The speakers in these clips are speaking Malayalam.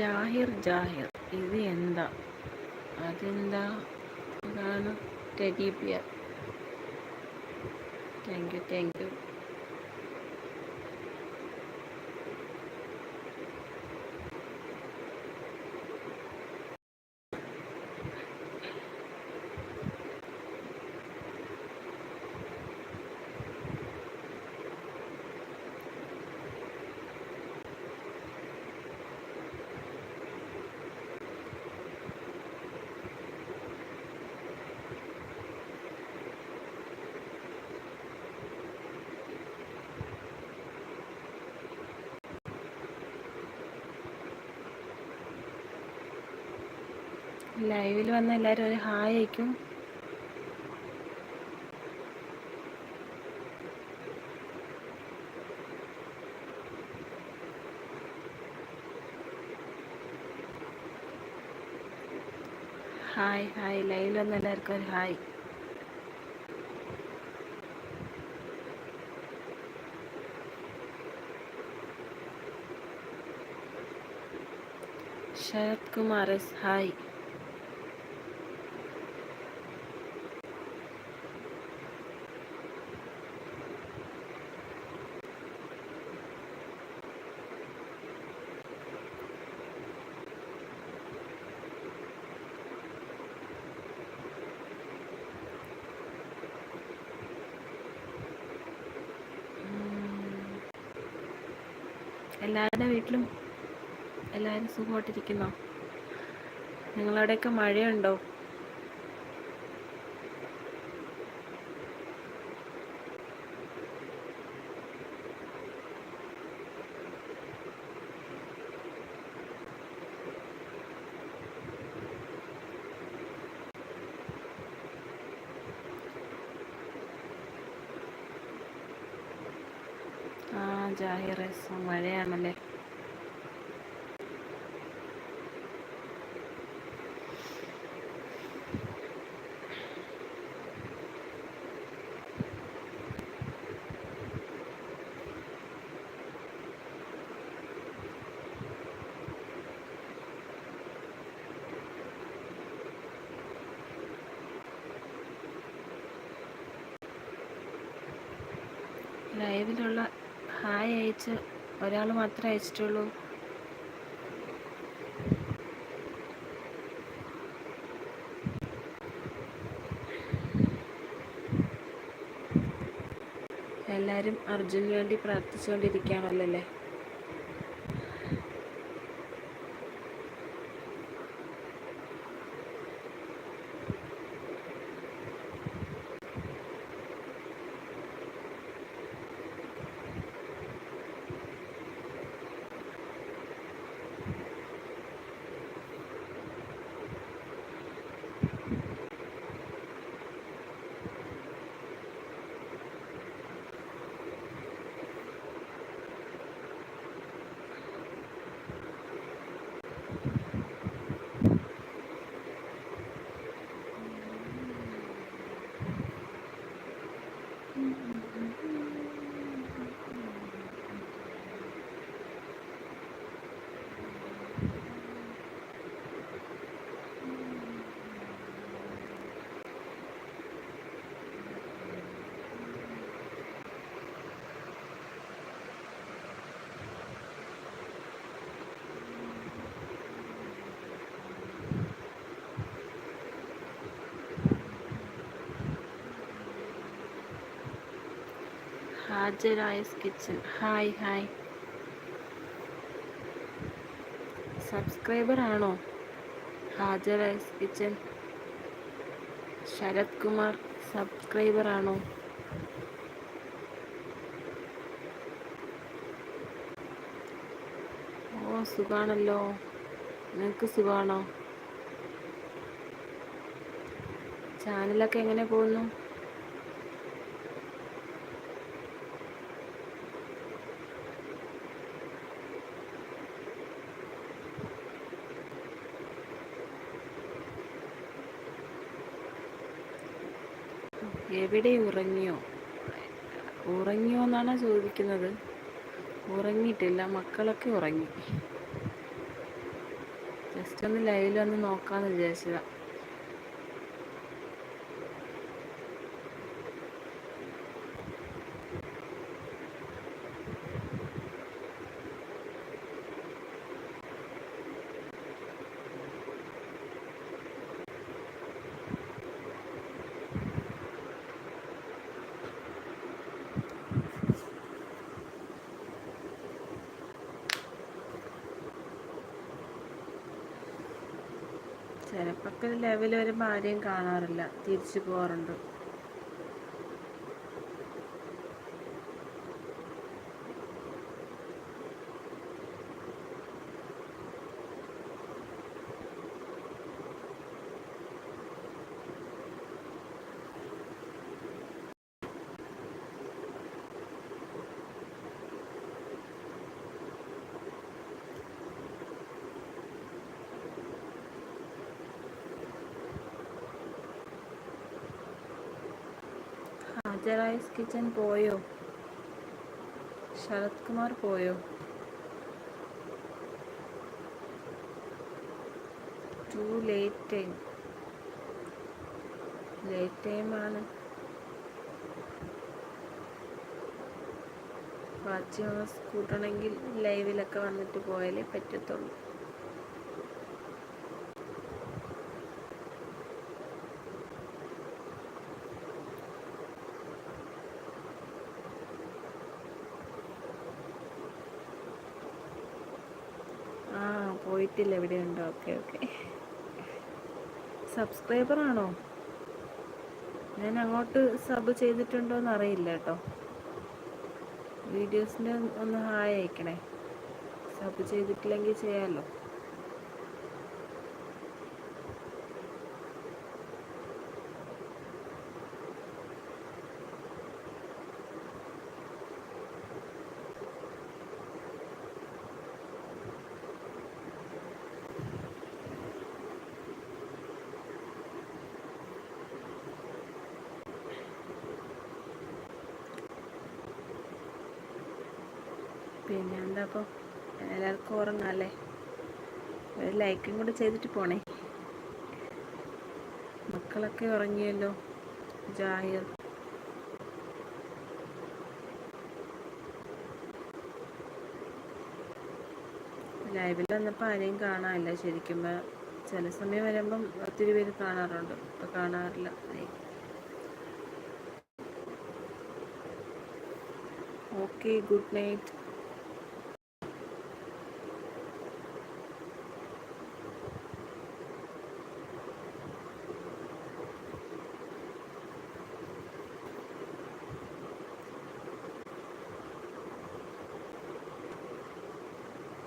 ജാഹിർ ജാഹിർ. ഇത് എന്താ? അതെന്താ? അതാണ് teddy bear. Thank you thank you ലൈവിൽ വന്ന എല്ലാവരും ഒരു ഹായ് അയക്കും ഹായ് ഹായ്. ലൈവിൽ വന്ന എല്ലാവർക്കും ഒരു ഹായ്. ശരത് കുമാർ ഹായ്. എല്ലാവരുടെ വീട്ടിലും എല്ലാവരും സുഖമായിട്ടിരിക്കുന്നോ? നിങ്ങളവിടെയൊക്കെ മഴയുണ്ടോ? ജാഹിറസ് മഴയാണല്ലേ? ലൈവിലുള്ള ഹായ് അയച്ച്. ഒരാൾ മാത്രമേ അയച്ചിട്ടുള്ളൂ. എല്ലാവരും അർജുന് വേണ്ടി പ്രാർത്ഥിച്ചുകൊണ്ടിരിക്കുകയാണല്ലോ അല്ലേ? ഹാജരായസ് കിച്ചൻ ഹായ് ഹായ്. സബ്സ്ക്രൈബർ ആണോ? ഹാജരായസ് കിച്ചൻ ശരത് കുമാർ സബ്സ്ക്രൈബർ ആണോ? ഓ സുഖാണല്ലോ. നിങ്ങൾക്ക് സുഖാണോ? ചാനലൊക്കെ എങ്ങനെ പോകുന്നു? എവിടെ ഉറങ്ങിയോ? ഉറങ്ങിയോ എന്നാണ് ചോദിക്കുന്നത്. ഉറങ്ങിയിട്ടില്ല മക്കളൊക്കെ ഉറങ്ങി. ജസ്റ്റ് ഒന്ന് ലൈവിൽ നോക്കാമെന്ന് നോക്കാന്ന് ചിലപ്പൊക്കെ ലെവൽ വരുമ്പോൾ ആരെയും കാണാറില്ല. തിരിച്ചു പോകാറുണ്ട്. ഹാജറൈസ് കിച്ചൻ പോയോ? ശരത് കുമാർ പോയോ? ടു ലേറ്റ് ടൈം ലേറ്റ് ടൈമാണ് വാച്ച് ഹവേഴ്സ് കൂട്ടണമെങ്കിൽ ലൈവിലൊക്കെ വന്നിട്ട് പോയാലേ പറ്റത്തുള്ളൂ. Okay okay. സബ്സ്ക്രൈബർ ആണോ ഞാൻ അങ്ങോട്ട് സബ് ചെയ്തിട്ടുണ്ടോ എന്ന് അറിയില്ല കേട്ടോ. വീഡിയോസിന്റെ ഒന്ന് ഹായ് അയക്കണേ. സബ് ചെയ്തിട്ടില്ലെങ്കിൽ ചെയ്യാമല്ലോ എന്താ അപ്പോൾ എല്ലാവർക്കും ഉറങ്ങാല്ലേ ഒരു ലൈക്കും കൂടെ ചെയ്തിട്ട് പോണേ. മക്കളൊക്കെ ഉറങ്ങിയല്ലോ? ജാഹിർ. ലൈവിൽ വന്നപ്പോൾ ആരെയും കാണാനില്ല. ശരിക്കും ചില സമയം വരുമ്പം ഒത്തിരി പേര് കാണാറുണ്ട്. ഇപ്പം കാണാറില്ല. ഓക്കെ ഗുഡ് നൈറ്റ്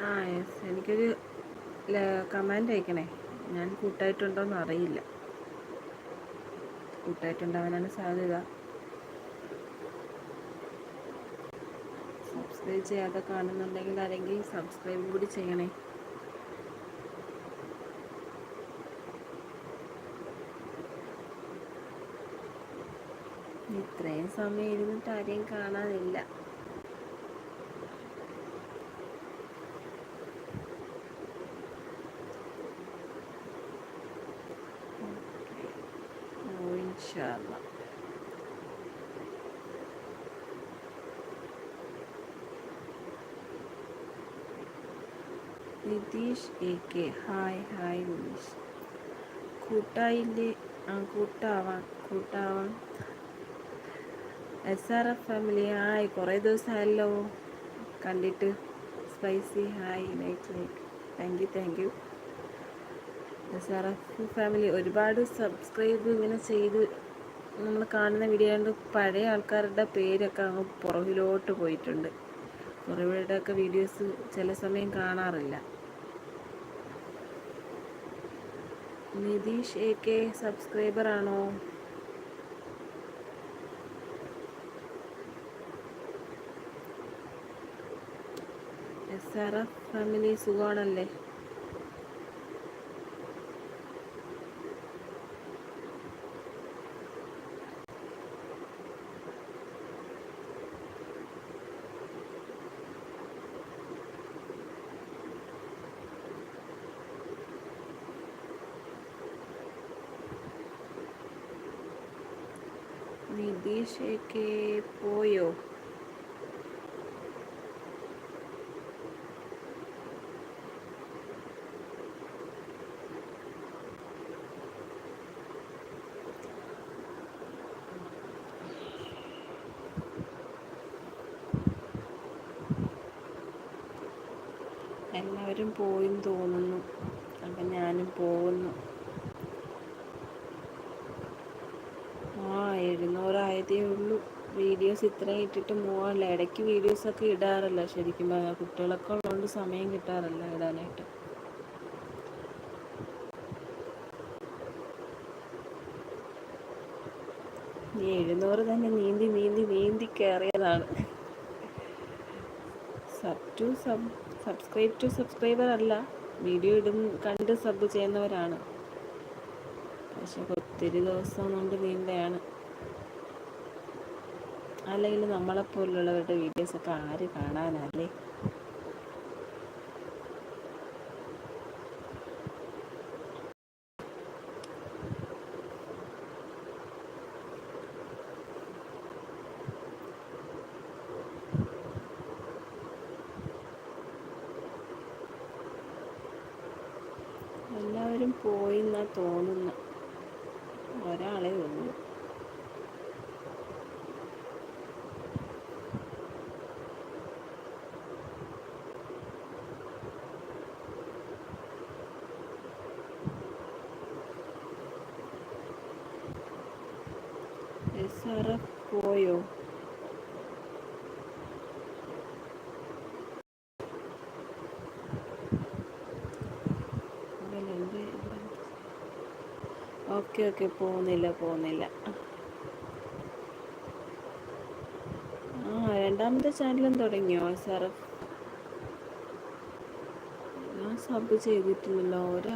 ആ യെസ് കമാൻഡ് അയക്കണേ. ഞാൻ കൂട്ടായിട്ടുണ്ടോയെന്ന് അറിയില്ല. കൂട്ടായിട്ടുണ്ടാവാനാണ് സാധ്യത. സബ്സ്ക്രൈബ് ചെയ്യാതെ കാണുന്നുണ്ടെങ്കിൽ ആരെങ്കിലും സബ്സ്ക്രൈബും കൂടി ചെയ്യണേ. ഇത്രയും സമയം ഇരുന്നിട്ട് ആരെയും കാണാനില്ല. Nitheesh A K. Hi hi Nitheesh. കൂട്ടായില്ലേ? ആ കൂട്ടാവാം കൂട്ടാവാം. S R F family hi. കുറേ ദിവസമായല്ലോ കണ്ടിട്ട്. Spicy hi. Night night thank you thank you S R F family ഒരുപാട് സബ്സ്ക്രൈബ് ഇങ്ങനെ ചെയ്ത് നമ്മൾ കാണുന്ന വീഡിയോ കൊണ്ട് പഴയ ആൾക്കാരുടെ പേരൊക്കെ അങ്ങ് പുറകിലോട്ട് പോയിട്ടുണ്ട്. കുറേവരുടെയൊക്കെ വീഡിയോസ് ചില സമയം കാണാറില്ല. നിതീഷ് എ കെ സബ്സ്ക്രൈബർ ആണോ എസ് ആർ എഫ് ഫാമിലി സുഖമാണല്ലേ? സുധീഷൊക്കെ pollo. എല്ലാവരും പോയെന്ന് തോന്നുന്നു അപ്പം ഞാനും പോകുന്നു വീഡിയോസ് ഇത്രയും ഇട്ടിട്ട് മൂവല്ല ഇടയ്ക്ക് വീഡിയോസൊക്കെ ഇടാറില്ല. ശരിക്കും പറഞ്ഞാൽ കുട്ടികളൊക്കെ ഉള്ളതുകൊണ്ട് സമയം കിട്ടാറല്ല ഇടാനായിട്ട്. നീ എഴുന്നൂറ് തന്നെ നീന്തി നീന്തി നീന്തി കയറിയതാണ് sub to sub subscribe to subscriber അല്ല. വീഡിയോ ഇടും കണ്ട് സബ് ചെയ്യുന്നവരാണ്. പക്ഷെ ഒത്തിരി ദിവസം കൊണ്ട് നീന്തയാണ്. അല്ലെങ്കിൽ നമ്മളെപ്പോലുള്ളവരുടെ വീഡിയോസൊക്കെ ആര് കാണാനല്ലേ? എല്ലാവരും പോയി എന്നാ തോന്നുന്നു. എഫ് പോയോ ഓക്കെ ഓക്കെ പോകുന്നില്ല പോകുന്നില്ല. ആ രണ്ടാമത്തെ ചാനലും തുടങ്ങിയോ? സാറ് ഞാൻ സബ് ചെയ്തിട്ടില്ലല്ലോ ഒരു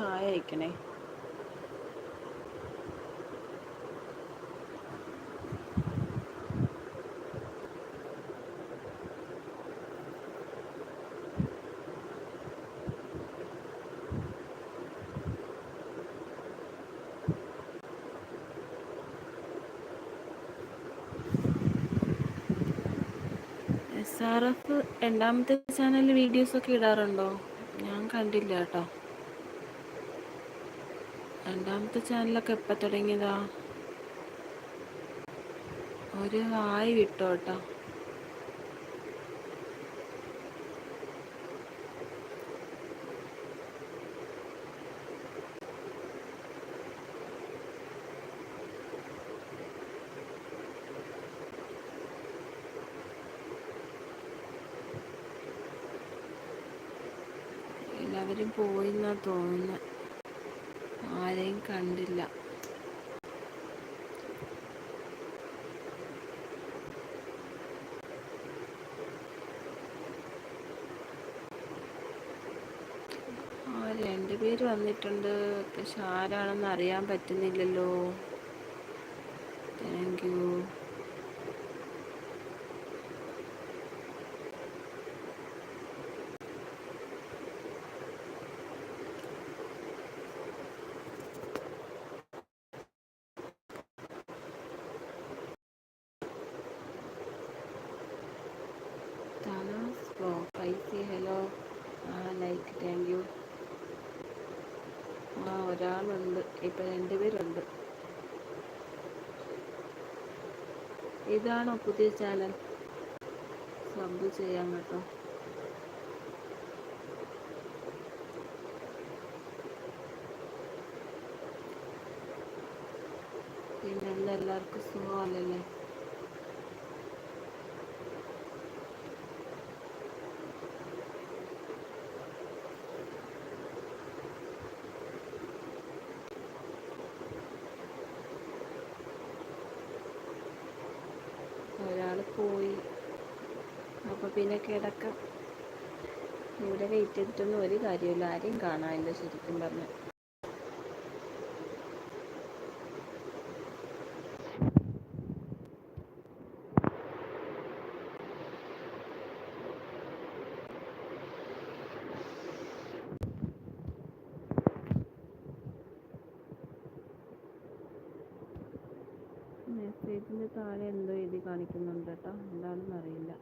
ആർ എഫ് രണ്ടാമത്തെ ചാനലിൽ വീഡിയോസൊക്കെ ഇടാറുണ്ടോ? ഞാൻ കണ്ടില്ല കേട്ടോ. രണ്ടാമത്തെ ചാനലൊക്കെ എപ്പോൾ തുടങ്ങിയതാ? ഒരു ഹായ് വിട്ടോ കേട്ടോ. എല്ലാവരും പോയിന്നാ തോന്നുന്നത് ആരെയും കണ്ടില്ല. ആ രണ്ടുപേര് വന്നിട്ടുണ്ട്. പക്ഷെ ആരാണെന്ന് അറിയാൻ പറ്റുന്നില്ലല്ലോ താങ്ക് യു താനാസ് ബ്രോ പൈസ ഹലോ ആ ലൈക്ക് താങ്ക് യു ആ ഒരാളുണ്ട് ഇപ്പം രണ്ടുപേരുണ്ട് ഇതാണോ പുതിയ ചാനൽ? സബ് ചെയ്യാം കേട്ടോ. പിന്നെ എല്ലാവർക്കും സുഖമല്ലല്ലേ ഒരാൾ പോയി അപ്പോൾ പിന്നെ കിടക്കാം. ഇവിടെ വെയിറ്റ് ചെയ്തിട്ടൊന്നും ഒരു കാര്യമില്ല ആരെയും കാണാനില്ല ശരിക്കും പറഞ്ഞാൽ മെസ്സേജിന്റെ താഴെ എന്തോ എഴുതി കാണിക്കുന്നുണ്ട് കേട്ടോ. എന്താണെന്ന് അറിയില്ല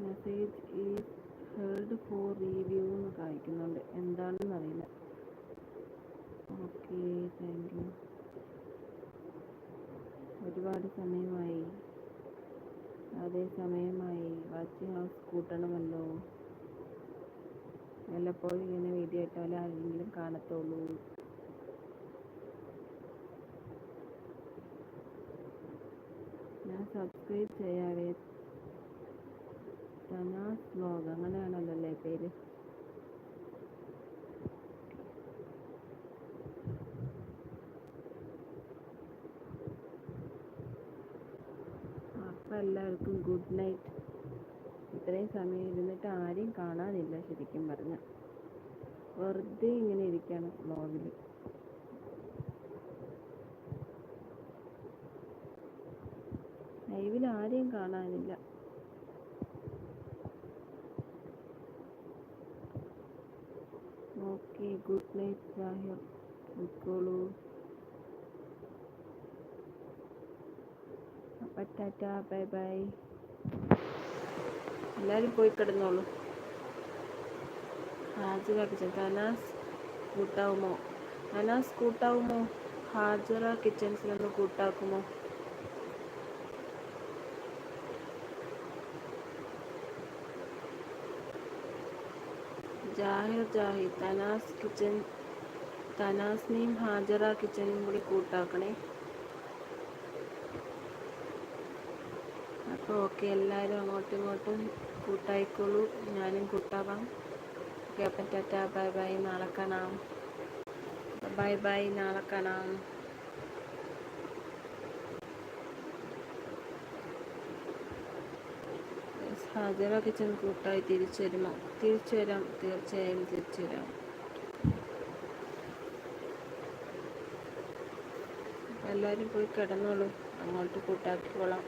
message is held for review എന്ന് കാണിക്കുന്നുണ്ട്. എന്താണെന്ന് അറിയില്ല. ഓക്കെ താങ്ക് യു ഒരുപാട് സമയമായി. അതേ സമയമായി. വാച്ച് ഹൗസ് കൂട്ടണമല്ലോ. വല്ലപ്പോഴും ഇങ്ങനെ വീഡിയോ ഇട്ടാലേ ആരെങ്കിലും കാണത്തുള്ളൂ. ഞാൻ സബ്സ്ക്രൈബ് ചെയ്യാവേ. തനാസ് വ്ലോഗ് അങ്ങനെയാണല്ലോ അല്ലേ പേര്? അപ്പം എല്ലാവർക്കും ഗുഡ് നൈറ്റ് ഇത്രയും സമയം ഇരുന്നിട്ട് ആരെയും കാണാനില്ല ശരിക്കും പറഞ്ഞ. വെറുതെ ഇങ്ങനെ ഇരിക്കുകയാണ് വ്ലോഗിൽ ലൈവിൽ ആരെയും കാണാനില്ല. ഓക്കെ ഗുഡ് നൈറ്റ് സാഹിർ നിൽക്കോളൂ അപ്പം ടാറ്റ ബൈ ബൈ. എല്ലാവരും പോയി കിടന്നോളൂ. ഹാജറ കിച്ചൻ അനാസ് കൂട്ടാവുമോ? അനാസ് കൂട്ടാവുമോ? ഹാജറ കിച്ചൻസിലൊന്ന് കൂട്ടാക്കുമോ? ജാഹിർ ജാഹിർ തനാസ് കിച്ചൻ തനാസ്നെയും ഹാജറ കിച്ചനെയും കൂടി കൂട്ടാക്കണേ. അപ്പോൾ ഓക്കെ എല്ലാവരും അങ്ങോട്ടും ഇങ്ങോട്ടും കൂട്ടായിക്കോളൂ. ഞാനും കൂട്ടാവാം. ഓക്കെ അപ്പം ടാറ്റ ബൈ ബൈ. നാളെ കാണാം. ബൈ ബൈ നാളെ കാണാം. ഹാജറ കിച്ചൻ കൂട്ടായി തിരിച്ചു വരുമോ തിരിച്ചു വരാം തീർച്ചയായും തിരിച്ചു വരാം എല്ലാവരും പോയി കിടന്നോളൂ. അങ്ങോട്ട് കൂട്ടാക്കിക്കോളാം.